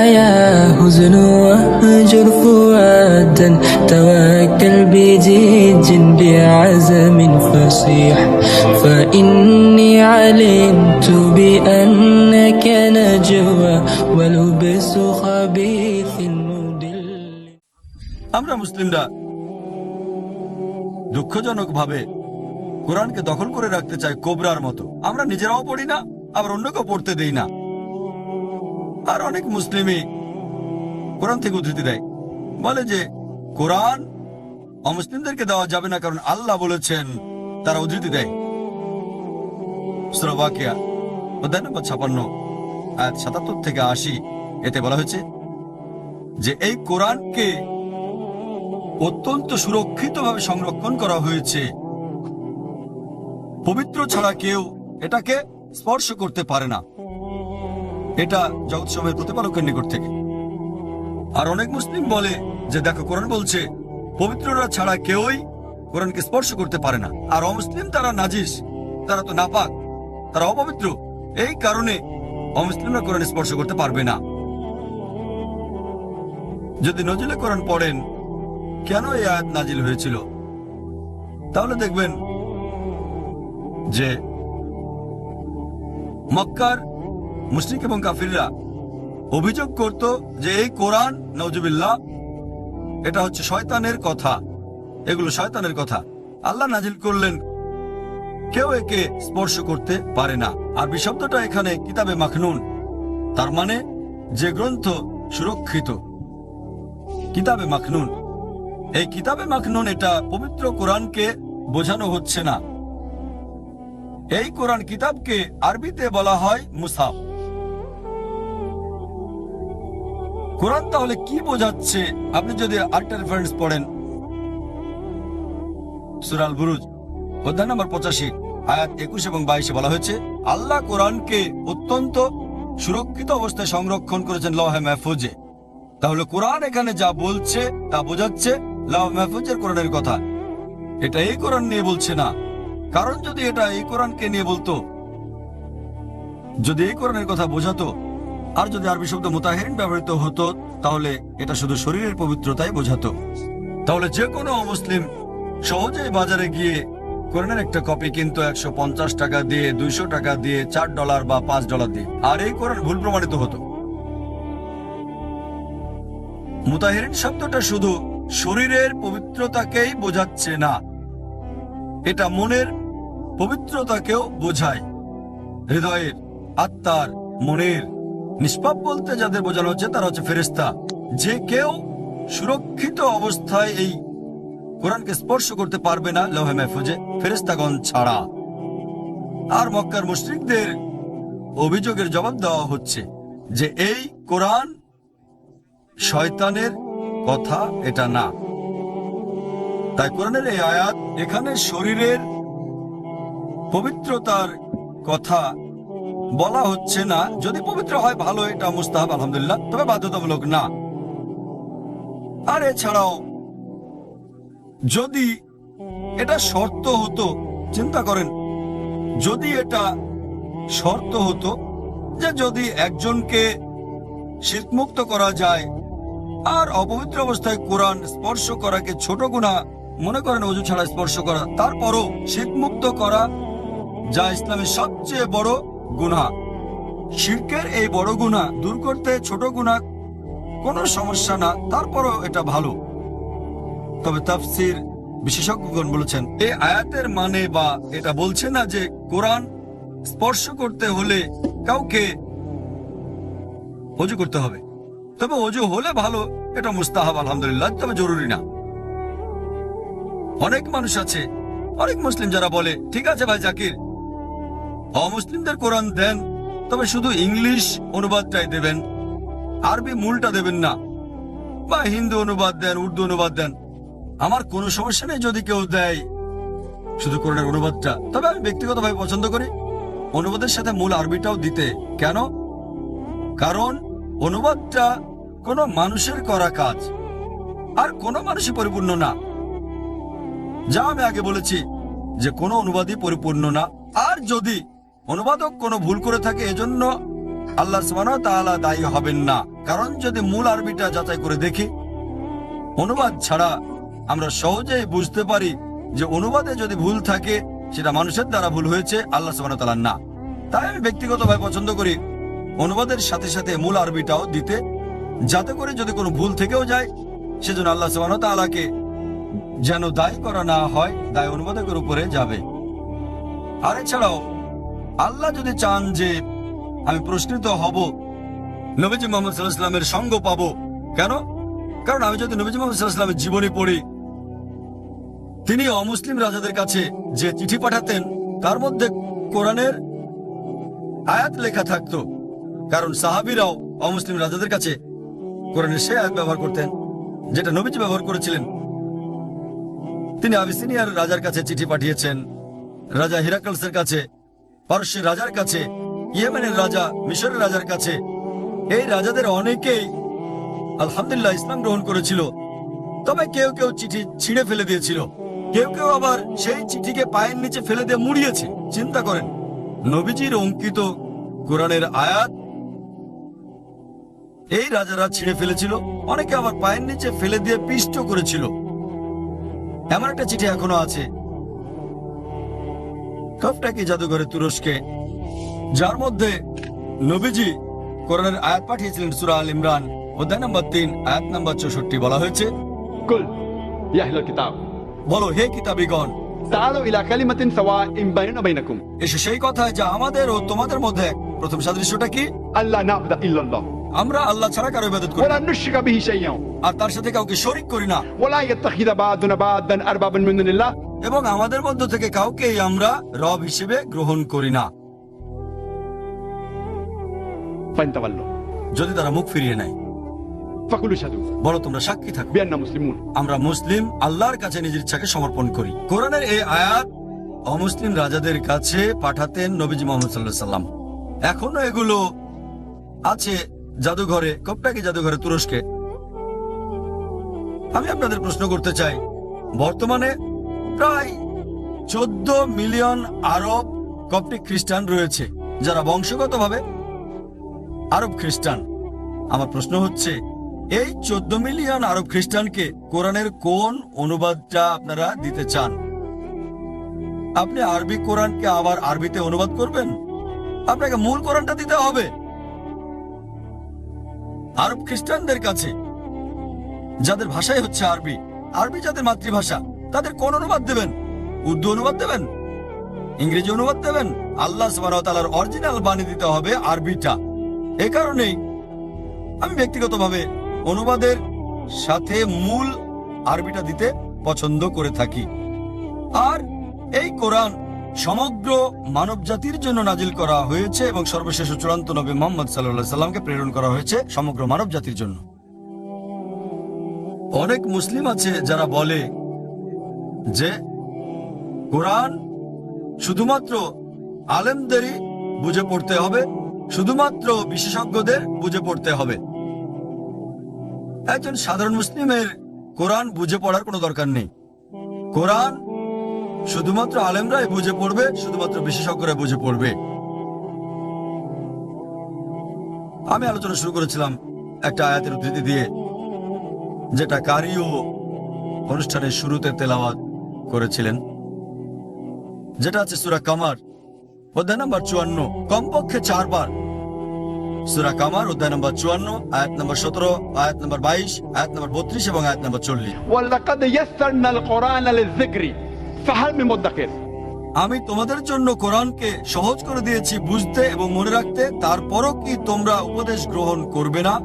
يا حزن واهجر فؤادا توكل بجد بعزم فصيح فإني علمت بأنك نجوى ولبس خبيث مدل আমরা মুসলিমরা দুঃখজনক ভাবে কোরআনকে দখল করে রাখতে চাই কোবরার মতো আমরা নিজেরাও পড়ি না আবার অন্যকেও পড়তে দেই না আর অনেক মুসলিমই কোরআন থেকে উদ্ধৃতি দেয়। বলে যে, কোরআন অমুসলিমদেরকে দেওয়া যাবে না কারণ আল্লাহ বলেছেন, তারা উদ্ধৃতি দেয়। সংরক্ষণ করা হয়েছে। পবিত্র ছাড়া কেউ এটাকে স্পর্শ করতে পারে না। এটা জগৎসবের প্রতিপালকের নিকট থেকে। আর অনেক মুসলিম বলে যে, দেখো, কোরআন বলছে, পবিত্ররা ছাড়া কেউই কোরআনকে স্পর্শ করতে পারে না। আর অমুসলিম তারা নাজিস, তারা তো নাপাক, তারা অপবিত্র। এই কারণে অমুসলিমরা কোরআন স্পর্শ করতে পারবে না। যদি নজরুলে কোরআন পড়েন, কেন এই আয়াত নাজিল হয়েছিল? তাহলে দেখবেন যে, মক্কার মুশরিক এবং কাফিররা অভিযোগ করত যে এই কোরআন নজুবিল্লাহ এটা হচ্ছে শয়তানের কথা। এগুলো শয়তানের কথা। আল্লাহ নাজিল করলেন। কেউ একে স্পর্শ করতে পারে না। আর বিশব্দটা এখানে কিতাবে মাখনুন। তার মানে যে গ্রন্থ সুরক্ষিত, কিতাবে মাখনুন। এই কিতাবে মাখনুন, এটা পবিত্র কোরআনকে বোঝানো হচ্ছে না। এই কোরআন কিতাবকে আরবিতে বলা হয় মুসাফ। কোরআন তাহলে কি বোঝাচ্ছে? আপনি যদি আরেকটা রেফারেন্স পড়েন। সুরাল বুরুজ অধ্যায় নম্বর পঁচাশি, আয়াত একুশ এবং বাইশে বলা হয়েছে, আল্লাহ কোরআনকে অত্যন্ত সুরক্ষিত অবস্থায় সংরক্ষণ করেছেন লহে মাহফুজে। তাহলে কোরআন এখানে যা বলছে, তা বোঝাচ্ছে লাভ মাহফুজের কোরআনের কথা। এটা এই কোরআন নিয়ে বলছে না। কারণ যদি এটা এই কোরআনকে নিয়ে বলতো, যদি এই কোরআনের কথা বোঝাতো আর যদি আরবি শব্দ মোতাহেরিন ব্যবহৃত হতো, তাহলে এটা শুধু শরীরের পবিত্রতাই বোঝাতো। তাহলে যে কোনো মুসলিম সহজেই বাজারে গিয়ে কোরআনের একটা কপি কিন্তু একশো পঞ্চাশ টাকা দিয়ে, দুইশো টাকা দিয়ে, চার ডলার বা পাঁচ ডলার দিয়ে, আর এই কোরআন ভুল প্রমাণিত হতো। মুতাহিরিন শব্দটা শুধু শরীরের পবিত্রতাকেই বোঝাচ্ছে না, এটা মনের পবিত্রতাকেও বোঝায়। হৃদয়ের, আত্মার, মনের নিষ্পাপ বলতে যাদের বোঝানো হচ্ছে, তারা হচ্ছে ফেরেস্তা যে কেউ সুরক্ষিত অবস্থায় এই কোরআনকে স্পর্শ করতে পারবে না লোহে মেহফুজে ফেরেস্তাগণ ছাড়া। আর মক্কার মুশরিকদের অভিযোগের জবাব দেওয়া হচ্ছে যে, এই কোরআন শয়তানের কথা, এটা না। তাই কোরআনের এই আয়াত এখানে শরীরের পবিত্রতার কথা বলা হচ্ছে না। যদি পবিত্র হয়, ভালো, এটা মুস্তাহাব, আলহামদুলিল্লাহ, তবে বাধ্যতামূলক না। আর এছাড়াও, যদি এটা শর্ত হতো, চিন্তা করেন, যদি এটা শর্ত হতো যে যদি একজনকে শীতমুক্ত করা যায়, আর অপবিত্র অবস্থায় কোরআন স্পর্শ করাকে ছোট গুণা, মনে করেন অজু ছাড়া স্পর্শ করা, তারপরও শীতমুক্ত করা যা ইসলামের সবচেয়ে বড় গুণা। শিরকের এই বড় গুণা দূর করতে ছোট গুণা কোনো সমস্যা না, তারপরও এটা ভালো। তবে তাফসির বিশেষজ্ঞগণ বলেছেন এই আয়াতের মানে বা এটা বলছে না যে কোরআন স্পর্শ করতে হলে কাউকে অজু করতে হবে। তবে অজু হলে ভালো, এটা মুস্তাহাব, আলহামদুলিল্লাহ, তবে জরুরি না। অনেক মানুষ আছে, অনেক মুসলিম যারা বলে, ঠিক আছে ভাই জাকির অমুসলিমদের কোরআন দেন, তবে শুধু ইংলিশ অনুবাদটাই দেবেন। আরবি মূলটা দেবেন না, বা হিন্দু অনুবাদ দেন, উর্দু অনুবাদ দেন। আমার কোনো সমস্যা নেই যদি কেউ দেয় শুধু কোরআনের অনুবাদটা। তবে আমি ব্যক্তিগতভাবে পছন্দ করি অনুবাদের সাথে মূল আরবিটাও দিতে। কেন? কারণ অনুবাদটা কোনো মানুষের করা কাজ, আর কোনো মানুষই পরিপূর্ণ না। যা আমি আগে বলেছি যে কোনো অনুবাদই পরিপূর্ণ না। আর যদি অনুবাদক কোনো ভুল করে থাকে, এজন্য আল্লাহ সুবহানাহু ওয়া তাআলা দায়ী হবেন না। কারণ যদি মূল আরবিটা যাচাই করে দেখি, অনুবাদ ছাড়া আমরা সহজেই বুঝতে পারি যে অনুবাদে যদি ভুল থাকে, সেটা মানুষের দ্বারা ভুল হয়েছে, আল্লাহ সুবাহ না। তাই আমি ব্যক্তিগতভাবে পছন্দ করি অনুবাদের সাথে সাথে মূল আরবিটাও দিতে, যাতে করে যদি কোনো ভুল থেকেও যায়, সেজন্য আল্লাহ সুবাহ তালাকে যেন দায়ী করা না হয়, দায় অনুবাদকের উপরে যাবে। আর এছাড়াও আল্লাহ যদি চান যে আমি প্রশ্নিত হব, নবীজি মোহাম্মদ সাল্লাহ ইসলামের সঙ্গ পাবো। কেন? কারণ আমি যদি নবীজি মোহাম্মদ সাল্লাহ ইসলামের জীবনী পড়ি, তিনি অমুসলিম রাজাদের কাছে যে চিঠি পাঠাতেন, তার মধ্যে কোরআনের আয়াত লেখা থাকতো। কারণ সাহাবিরাও অমুসলিম রাজাদের কাছে কোরআনের সে আয়াত ব্যবহার করতেন, যেটা নবীজি ব্যবহার করেছিলেন। তিনি আবিসিনিয়ার রাজার কাছে চিঠি পাঠিয়েছেন, রাজা হিরাকলসের কাছে পারস্যের রাজার কাছে, ইয়েমেনের রাজা, মিশরের রাজার কাছে। এই রাজাদের অনেকেই আলহামদুলিল্লাহ ইসলাম গ্রহণ করেছিল। তবে কেউ কেউ চিঠি ছিঁড়ে ফেলে দিয়েছিল। কেউ কেউ আবার সেই চিঠিকে পায়ের নিচে ফেলে দিয়ে মুড়িয়েছে। চিন্তা করেন, নবীজির অঙ্কিত কোরআনের আয়াত এই রাজারা ছিঁড়ে ফেলেছিল। অনেকে আবার পায়ের নিচে ফেলে দিয়ে পিষ্ট করেছিল। এমন একটা চিঠি এখনও আছে। কাফটাকি জাদুঘরে তুরস্কে? যার মধ্যে নবীজি কোরআনের আয়াত পাঠিয়েছিলেন সুরা আল ইমরান অধ্যায় নম্বর তিন আয়াত নম্বর চৌষট্টি বলা হয়েছে বলো হে কিতাবিগণ সেই কথা যা আমাদের ও তোমাদের মধ্যে প্রথম সাদৃশ্যটা কি? আল্লাহ নাবদা আমরা আল্লাহ ছাড়া কারও ইবাদত করি না। আর তার সাথে কাউকে শরিক করি না। ওয়ালা ইয়াত্তাখিযা বাদুনা বাদান আরবাবান এবং আমাদের মধ্য থেকে কাউকেই আমরা রব হিসেবে গ্রহণ করি না। যদি তারা মুখ ফিরিয়ে নেয়। বলো তোমরা সাক্ষী থাকো। আমরা মুসলিম আল্লাহর কাছে নিজের ইচ্ছাকে সমর্পণ করি। কোরআনের এই আয়াত অমুসলিম রাজাদের কাছে পাঠাতেন নবীজি মোহাম্মদ সাল্লাহ সাল্লাম। এখনও এগুলো আছে জাদুঘরে। কপটাকি জাদুঘরে? তুরস্কে। আমি আপনাদের প্রশ্ন করতে চাই। বর্তমানে প্রায় চোদ্দ মিলিয়ন আরব কপটিক খ্রিস্টান রয়েছে, যারা বংশগতভাবে আরব খ্রিস্টান। আমার প্রশ্ন হচ্ছে, এই চোদ্দ মিলিয়ন আরব খ্রিস্টানকে কোরআনের কোন অনুবাদটা আপনারা দিতে চান? আপনি আরবি কোরআনকে আবার আরবিতে অনুবাদ করবেন? আপনাকে মূল কোরআনটা দিতে হবে। আরব খ্রিস্টানদের কাছে, যাদের ভাষাই হচ্ছে আরবি আরবি যাদের মাতৃভাষা তাদের কোন অনুবাদ দেবেন? উর্দু অনুবাদ দেবেন? ইংরেজি অনুবাদ দেবেন? আল্লাহ সুবাহর অরিজিনাল বাণী দিতে হবে আরবিটা। এ কারণেই আমি ব্যক্তিগতভাবে অনুবাদের সাথে মূল আরবিটা দিতে পছন্দ করে থাকি। আর এই কোরআন সমগ্র মানব জাতির জন্য নাজিল করা হয়েছে এবং সর্বশেষ চূড়ান্ত নবী মোহাম্মদ সাল্লাহ সাল্লামকে প্রেরণ করা হয়েছে সমগ্র মানব জাতির জন্য। অনেক মুসলিম আছে যারা বলে যে কোরআন শুধুমাত্র আলেমদেরই বুঝে পড়তে হবে, শুধুমাত্র বিশেষজ্ঞদের বুঝে পড়তে হবে। একজন সাধারণ মুসলিমের কোরআন বুঝে পড়ার কোনো দরকার নেই। কোরআন শুধুমাত্র আলেমরাই বুঝে পড়বে, শুধুমাত্র বিশেষজ্ঞরা বুঝে পড়বে। আমি আলোচনা শুরু করেছিলাম একটা আয়াতের উদ্ধৃতি দিয়ে, যেটা কারিও অনুষ্ঠানের শুরুতে তেলাওয়াত করেছিলেন। যেটা আছে সুরা কামার অধ্যায় নম্বর চুয়ান্ন কমপক্ষে চারবার। সুরা কামার অধ্যায় নম্বর চুয়ান্ন আয়াত নম্বর সতেরো আয়াত নম্বর বাইশ আয়াত নম্বর বত্রিশ এবং আয়াত নম্বর চল্লিশ। আমি তোমাদের জন্য কোরআনকে সহজ করে দিয়েছি বুঝতে এবং মনে রাখতে তারপরও কি তোমরা উপদেশ গ্রহণ করবে না?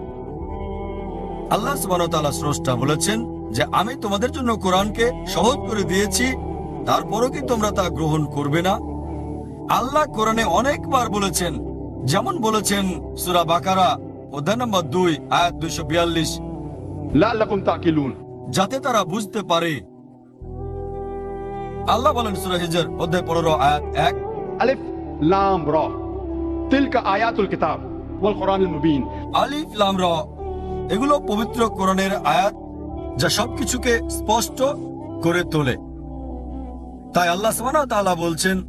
আল্লাহ সুবান স্রষ্টা বলেছেন যে আমি তোমাদের জন্য কোরআনকে সহজ করে দিয়েছি তারপরও কি তোমরা তা গ্রহণ করবে না? আল্লাহ কোরআনে অনেকবার বলেছেন যেমন বলেছেন সুরা বাকারা অধ্যায় নম্বর দুই আয়াত দুইশো বিয়াল্লিশ। যাতে তারা বুঝতে পারে। আল্লাহ বলেন সুরা হিজর অধ্যায় পনেরো আয়াত এক। আলিফ লাম র। তিলকা আয়াতুল কিতাব ওয়াল কোরআনুল মুবিন। আলিফ লাম র। এগুলো পবিত্র কোরআনের আয়াত। যা সবকিছুকে স্পষ্ট করে তোলে। তাই আল্লাহ তাআলা বলছেন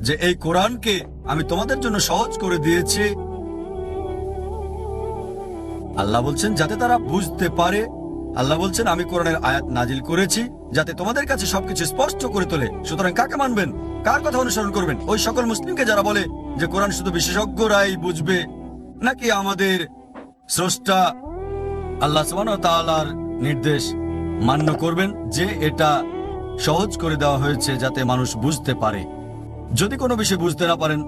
যে, এই কোরআনকে আমি তোমাদের জন্য সহজ করে দিয়েছি। আল্লাহ বলছেন, যাতে তারা বুঝতে পারে। আল্লাহ বলছেন, আমি কোরআনের আয়াত নাজিল করেছি, যাতে তোমাদের কাছে সবকিছু স্পষ্ট করে তোলে। সুতরাং কাকে মানবেন? কার কথা অনুসরণ করবেন? ওই সকল মুসলিমকে যারা বলে যে, কোরআন শুধু বিশেষজ্ঞরাই বুঝবে, নাকি আমাদের স্রষ্টা আল্লাহ তাআলার নির্দেশ মান্য করবেন যে এটা সহজ করে দেওয়া হয়েছে যাতে মানুষ বুঝতে পারে। যদি কোনো বিষয় বুঝতে না পারেন,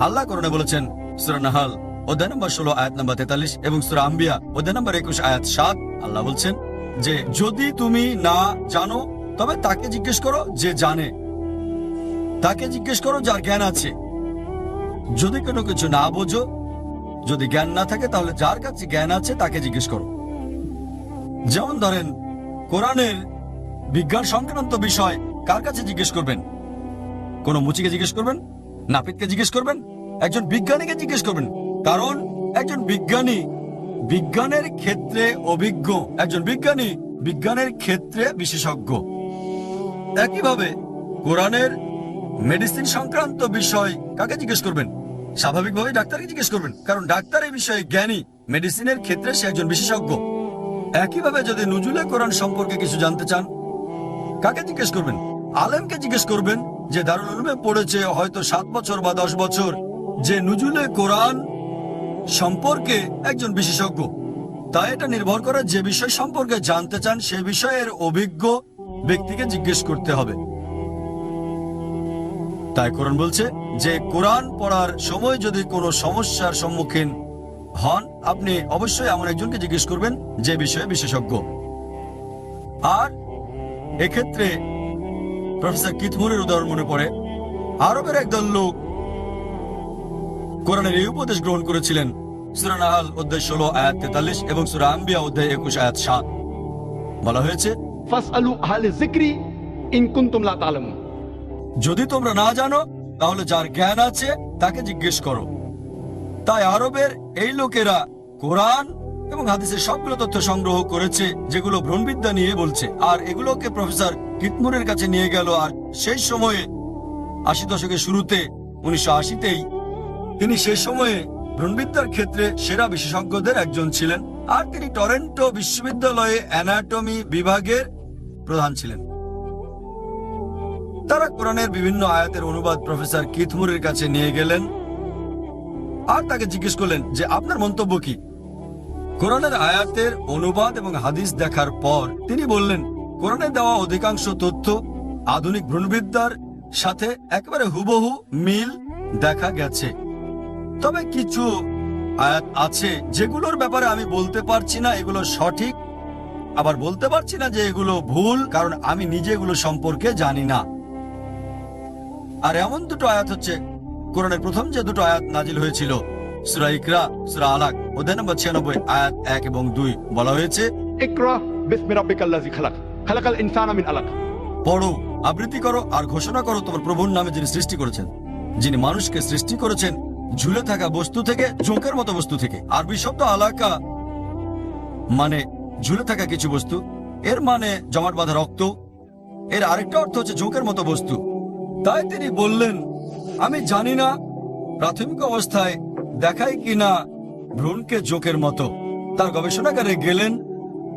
আল্লাহ করণে বলেছেন, সুরা নাহাল, অধ্যায় নম্বর ষোলো, আয়াত নম্বর তেতাল্লিশ এবং সুরা আম্বিয়া, অধ্যায় নম্বর একুশ, আয়াত সাত, আল্লাহ বলছেন যে, যদি তুমি না জানো, তবে তাকে জিজ্ঞেস করো যে জানে। তাকে জিজ্ঞেস করো যার জ্ঞান আছে। যদি কোনো কিছু না বোঝো, যদি জ্ঞান না থাকে, তাহলে যার কাছে জ্ঞান আছে, তাকে জিজ্ঞেস করো। যেমন ধরেন, কোরআনের বিজ্ঞান সংক্রান্ত বিষয় কার কাছে জিজ্ঞেস করবেন? কোন মুচিকে জিজ্ঞেস করবেন? নাপিতকে জিজ্ঞেস করবেন? একজন বিজ্ঞানীকে জিজ্ঞেস করবেন? কারণ একজন বিজ্ঞানী বিজ্ঞানের ক্ষেত্রে অভিজ্ঞ, একজন বিজ্ঞানী বিজ্ঞানের ক্ষেত্রে বিশেষজ্ঞ। একইভাবে কোরআনের মেডিসিন সংক্রান্ত বিষয় কাকে জিজ্ঞেস করবেন? স্বাভাবিকভাবে ডাক্তারকে জিজ্ঞেস করবেন। কারণ ডাক্তার এই বিষয়ে জ্ঞানী, মেডিসিনের ক্ষেত্রে সে একজন বিশেষজ্ঞ। একইভাবে যদি নজুলে কোরআন সম্পর্কে কিছু জানতে চান, কাকে জিজ্ঞেস করবেন? আলেমকে জিজ্ঞেস করবেন যে, দারুল উলুমে পড়েছে হয়তো সাত বছর বা দশ বছর, যে নুজুলে কোরআন সম্পর্কে একজন বিশেষজ্ঞ। তাই এটা নির্ভর করে যে বিষয় সম্পর্কে জানতে চান, সে বিষয়ের অভিজ্ঞ ব্যক্তিকে জিজ্ঞেস করতে হবে। তাই কোরআন বলছে যে, কোরআন পড়ার সময় যদি কোনো সমস্যার সম্মুখীন হন আপনি অবশ্যই এমন একজনকে জিজ্ঞেস করবেন যে বিষয়ে বিশেষজ্ঞ। আর এক্ষেত্রে প্রফেসর কিথমুরের উদাহরণ মনে পড়ে। আরবের একদল লোক কোরআনের এই উপদেশ গ্রহণ করেছিলেন। সুরা নাহাল অধ্যায় ষোলো আয়াত তেতাল্লিশ এবং সুরা আম্বিয়া অধ্যায় একুশ আয়াত সাত। বলা হয়েছে যদি তোমরা না জানো তাহলে যার জ্ঞান আছে তাকে জিজ্ঞেস করো। তাই আরবের এই লোকেরা কোরআন এবং হাদিসের সবগুলো তথ্য সংগ্রহ করেছে, যেগুলো ভ্রণবিদ্যা নিয়ে বলছে। আর এগুলোকে প্রফেসর কিতমুরের কাছে নিয়ে গেল, আর সেই সময়ে, আশি দশকের শুরুতে, উনিশশো আশিতেই, তিনি সেই সময়ে ভ্রণবিদ্যার ক্ষেত্রে সেরা বিশেষজ্ঞদের একজন ছিলেন, আর তিনি টরেন্টো বিশ্ববিদ্যালয়ে অ্যানাটমি বিভাগের প্রধান ছিলেন। তারা কোরআনের বিভিন্ন আয়াতের অনুবাদ প্রফেসর কিথমুরের কাছে নিয়ে গেলেন আর তাকে জিজ্ঞেস করলেন যে আপনার মন্তব্য কি? কোরআনের আয়াতের অনুবাদ এবং হাদিস দেখার পর তিনি বললেন, কোরআনে দেওয়া অধিকাংশ তথ্য আধুনিক ভ্রূণবিদ্যার সাথে একেবারে হুবহু মিল দেখা গেছে। তবে কিছু আয়াত আছে যেগুলোর ব্যাপারে আমি বলতে পারছি না, এগুলো সঠিক। আবার বলতে পারছি না যে এগুলো ভুল, কারণ আমি নিজে এগুলো সম্পর্কে জানি না। আর এমন দুটো আয়াত হচ্ছে কোরআনের প্রথম যে দুটো আয়াত নাজিল হয়েছিল সুরা ইকরা সুরা আলাক অধ্যায় নম্বর ছিয়ানব্বই আয়াত এক এবং দুই বলা হয়েছে পড়ো আবৃত্তি করো আর ঘোষণা করো তোমার প্রভুর নামে যিনি সৃষ্টি করেছেন। যিনি মানুষকে সৃষ্টি করেছেন ঝুলে থাকা বস্তু থেকে জোঁকের মতো বস্তু থেকে। আরবি শব্দ আলাকা মানে ঝুলে থাকা কিছু বস্তু এর মানে জমাট বাঁধা রক্ত এর আরেকটা অর্থ হচ্ছে জোঁকের মতো বস্তু। তাই তিনি বললেন আমি জানি না প্রাথমিক অবস্থায় দেখায় কিনা ভ্রূণকে জোকের মতো। তার গবেষণাগারে গেলেন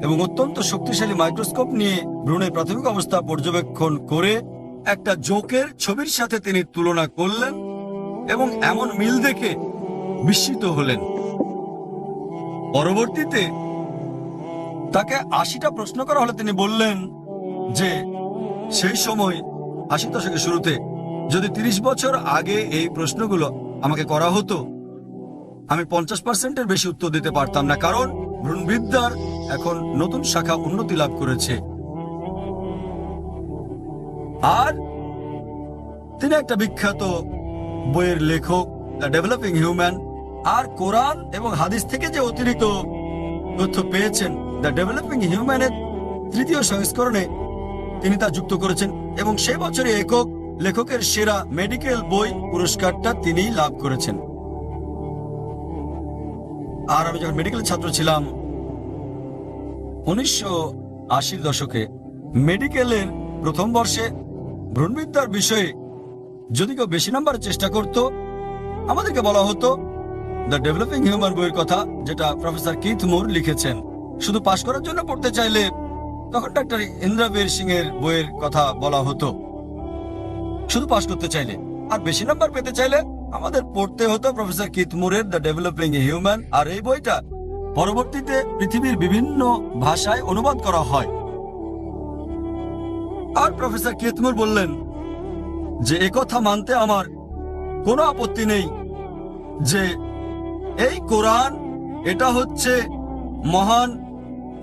এবং অত্যন্ত শক্তিশালী মাইক্রোস্কোপ নিয়ে ভ্রূণের প্রাথমিক অবস্থা পর্যবেক্ষণ করে একটা জোকের ছবির সাথে তিনি তুলনা করলেন এবং এমন মিল দেখে বিস্মিত হলেন। পরবর্তীতে তাকে আশিটা প্রশ্ন করা হলে তিনি বললেন যে, সেই সময় আশি দশকের শুরুতে যদি তিরিশ বছর আগে এই প্রশ্নগুলো আমাকে করা হতো, আমি পঞ্চাশ পার্সেন্টের বেশি উত্তর দিতে পারতাম না, কারণ ভ্রূণবিদ্যার এখন নতুন শাখা উন্নতি লাভ করেছে। আর তিনি একটা বিখ্যাত বইয়ের লেখক, দ্য ডেভেলপিং হিউম্যান, আর কোরআন এবং হাদিস থেকে যে অতিরিক্ত তথ্য পেয়েছেন, দ্য ডেভেলপিং হিউম্যানের তৃতীয় সংস্করণে তিনি তা যুক্ত করেছেন এবং সে বছরে একক লেখকের সেরা মেডিকেল বই পুরস্কারটা তিনি লাভ করেছেন। আর আমি যখন মেডিকেল ছাত্র ছিলাম, উনিশশো আশির দশকে মেডিকেলের প্রথম বর্ষে ভ্রূণবিদ্যার বিষয়ে যদি কেউ বেশি নাম্বার চেষ্টা করত, আমাদেরকে বলা হতো দ্য ডেভেলপিং হিউম্যান বইয়ের কথা, যেটা প্রফেসর কিথ মুর লিখেছেন। শুধু পাশ করার জন্য পড়তে চাইলে তখন ডাক্তার ইন্দ্রাবীর সিং এর বইয়ের কথা বলা হতো। শুধু পাশ করতে চাইলে। আর বেশি নাম্বার পেতে চাইলে আমাদের পড়তে হতো প্রফেসর কিথ মুরের দ্য ডেভেলপিং হিউম্যান আর এই বইটা পরবর্তীতে পৃথিবীর বিভিন্ন ভাষায় অনুবাদ করা হয়। আর প্রফেসর কিথমুর বললেন যে একথা মানতে আমার কোনো আপত্তি নেই যে এই কোরআন, এটা হচ্ছে মহান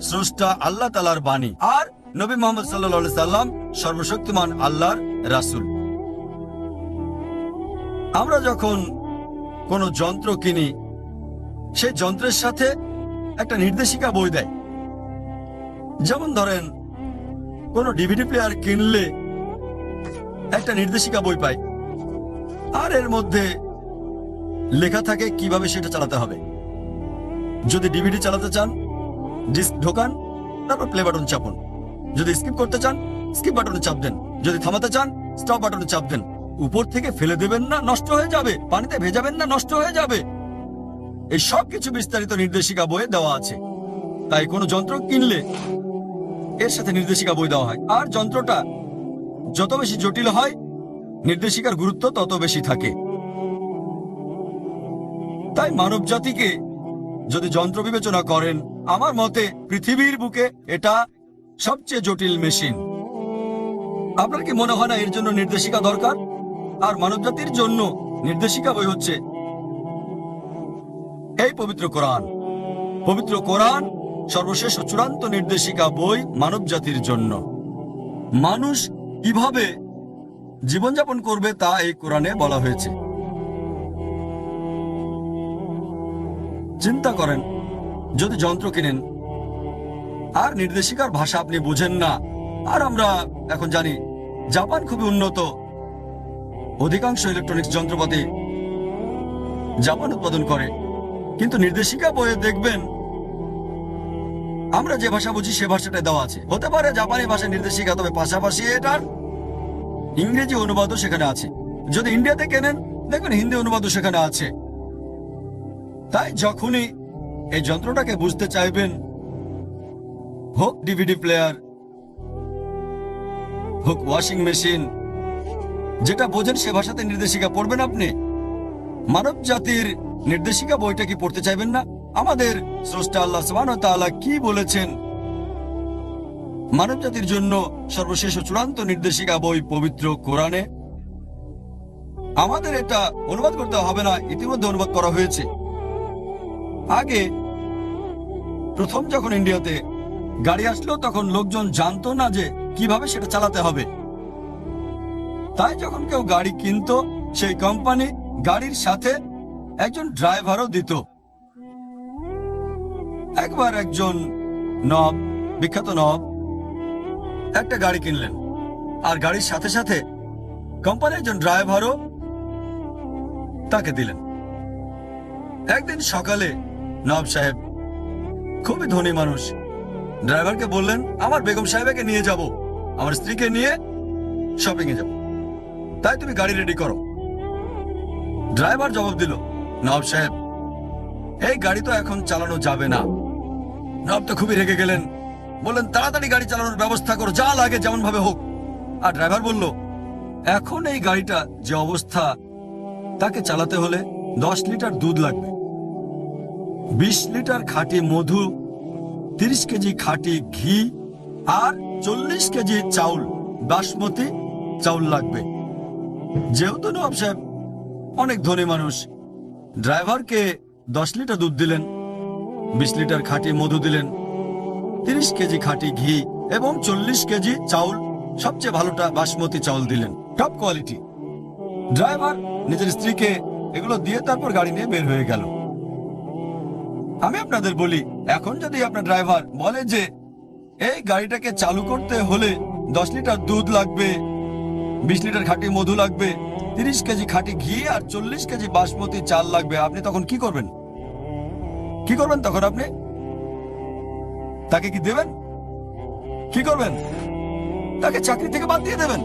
স্রষ্টা আল্লাহ তালার বাণী। আর নবী মোহাম্মদ সাল্লা সাল্লাম সর্বশক্তিমান আল্লাহর রাসুল। আমরা যখন কোনো যন্ত্র কিনি, সেই যন্ত্রের সাথে একটা নির্দেশিকা বই দেয়। যেমন ধরেন, কোনো ডিভিডি প্লেয়ার কিনলে একটা নির্দেশিকা বই পাই আর এর মধ্যে লেখা থাকে কীভাবে সেটা চালাতে হবে। যদি ডিভিডি চালাতে চান, ডিস্ক ঢোকান, তারপর প্লে বাটন চাপুন। যদি স্কিপ করতে চান, স্কিপ বাটনে চাপ দেন। যদি থামাতে চান, স্টপ বাটনে চাপ দেন। উপর থেকে ফেলে দেবেন না, নষ্ট হয়ে যাবে। পানিতে ভেজাবেন না, নষ্ট হয়ে যাবে। এই সব কিছু বিস্তারিত নির্দেশিকা বইয়ে দেওয়া আছে। তাই কোনো যন্ত্র কিনলে এর সাথে নির্দেশিকা বই দেওয়া হয়। আর যন্ত্রটা যত বেশি জটিল হয়, নির্দেশিকার গুরুত্ব তত বেশি থাকে। তাই মানব জাতিকে যদি যন্ত্র বিবেচনা করেন, আমার মতে পৃথিবীর বুকে এটা সবচেয়ে জটিল মেশিন। আপনার কি মনে হয় না এর জন্য নির্দেশিকা দরকার? আর মানব জাতির জন্য নির্দেশিকা বই হচ্ছে এই পবিত্র কোরআন। পবিত্র কোরআন সর্বশেষ চূড়ান্ত নির্দেশিকা বই মানব জাতির জন্য। মানুষ কীভাবে জীবনযাপন করবে তা এই কোরআনে বলা হয়েছে। চিন্তা করেন, যদি যন্ত্র কিনেন, আর নির্দেশিকার ভাষা আপনি বুঝেন না, আর আমরা এখন জানি জাপান খুবই উন্নত অধিকাংশ ইলেকট্রনিক্স যন্ত্রপাতি জাপান উৎপাদন করে। কিন্তু নির্দেশিকা বইয়ে দেখবেন, আমরা যে ভাষা বুঝি সে ভাষাটা দেওয়া আছে। হতে পারে জাপানি ভাষা নির্দেশিকা, তবে পাশাপাশি এটার ইংরেজি অনুবাদও সেখানে আছে। যদি ইন্ডিয়াতে কেনেন, দেখবেন হিন্দি অনুবাদও সেখানে আছে। তাই যখনই এই যন্ত্রটাকে বুঝতে চাইবেন, হোক ডিভিডি প্লেয়ার, হোক ওয়াশিং মেশিন যেটা বোঝেন সে ভাষাতে নির্দেশিকা পড়বেন আপনি। মানব জাতির নির্দেশিকা বইটা কি পড়তে চাইবেন না? আমাদের স্রষ্টা আল্লাহ তাআলা কি বলেছেন? মানব জাতির জন্য সর্বশেষ চূড়ান্ত নির্দেশিকা বই পবিত্র কোরআনে। আমাদের এটা অনুবাদ করতে হবে না, ইতিমধ্যে অনুবাদ করা হয়েছে। আগে প্রথম যখন ইন্ডিয়াতে গাড়ি আসলো, তখন লোকজন জানতো না যে কীভাবে সেটা চালাতে হবে। তাই যখন কেউ গাড়ি কিনতো, সেই কোম্পানি গাড়ির সাথে একজন ড্রাইভারও দিত। একবার একজন নব, বিখ্যাত নব, একটা গাড়ি কিনলেন। আর গাড়ির সাথে সাথে কোম্পানির একজন ড্রাইভারও তাকে দিলেন। একদিন সকালে নব সাহেব, খুবই ধনী মানুষ, ড্রাইভারকে বললেন, আমার বেগম সাহেবকে নিয়ে যাব। আমার স্ত্রীকে নিয়ে শপিং এ যাব। তাই তুমি গাড়ি রেডি করো। ড্রাইভার জবাব দিল নব সাহেব, এই গাড়ি তো এখন চালানো যাবে না। নব তো খুবই রেগে গেলেন, বললেন, তাড়াতাড়ি গাড়ি চালানোর ব্যবস্থা করো, যা লাগে যেমন ভাবে হোক। আর ড্রাইভার বলল, এখন এই গাড়িটা যে অবস্থা, তাকে চালাতে হলে দশ লিটার দুধ লাগবে। বিশ লিটার খাঁটি মধু, তিরিশ কেজি খাঁটি ঘি, আর চল্লিশ কেজি চাউল, বাসমতি চাউল লাগবে। যেহেতু নবাব সাহেব অনেক ধনী মানুষ, ড্রাইভারকে দশ লিটার দুধ দিলেন, বিশ লিটার খাঁটি মধু দিলেন, তিরিশ কেজি খাঁটি ঘি এবং চল্লিশ কেজি চাউল, সবচেয়ে ভালোটা বাসমতি চাউল দিলেন। টপ কোয়ালিটি ড্রাইভার নিজের স্ত্রীকে এগুলো দিয়ে তারপর গাড়ি নিয়ে বের হয়ে গেল। আমি আপনাদের বলি, এখন যদি আপনার ড্রাইভার বলে যে, এই গাড়িটাকে চালু করতে হলে দশ লিটার দুধ লাগবে বিশ লিটার খাঁটি মধু লাগবে, তিরিশ কেজি খাঁটি ঘি আর চল্লিশ কেজি বাসমতি চাল লাগবে। আপনি তখন কি করবেন? কি করবেন তখন আপনি? তাকে কি দেবেন? কি করবেন? তাকে চাকরি থেকে বাদ দিয়ে দেবেন।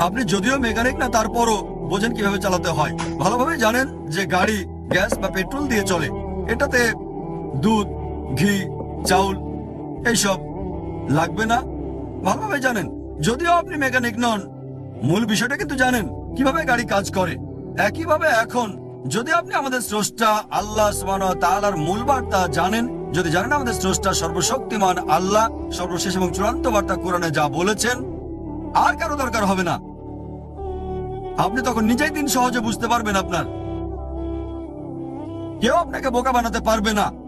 আপনি যদিও মেকানিক না, তারপরও বোঝেন কীভাবে চালাতে হয়। ভালোভাবে জানেন যে গাড়ি, গ্যাস বা পেট্রোল দিয়ে চলে। এটাতে দুধ, ঘি, চাউল, এইসব লাগবে না। ভালোভাবে জানেন। যদিও আপনি মেকানিক নন, মূল বিষয়টা কিন্তু জানেন, কীভাবে গাড়ি কাজ করে। একইভাবে এখন, যদি আপনি আমাদের স্রষ্টা আল্লাহ ওয়া মূল বার্তা জানেন, যদি জানেন আমাদের স্রষ্টা সর্বশক্তিমান আল্লাহ, সর্বশেষ এবং চূড়ান্ত বার্তা কোরআনে যা বলেছেন, আর কারও দরকার হবে না। আপনি তখন নিজেই দিন সহজে বুঝতে পারবেন আপনার। কেউ আপনাকে বোকা বানাতে পারবে না।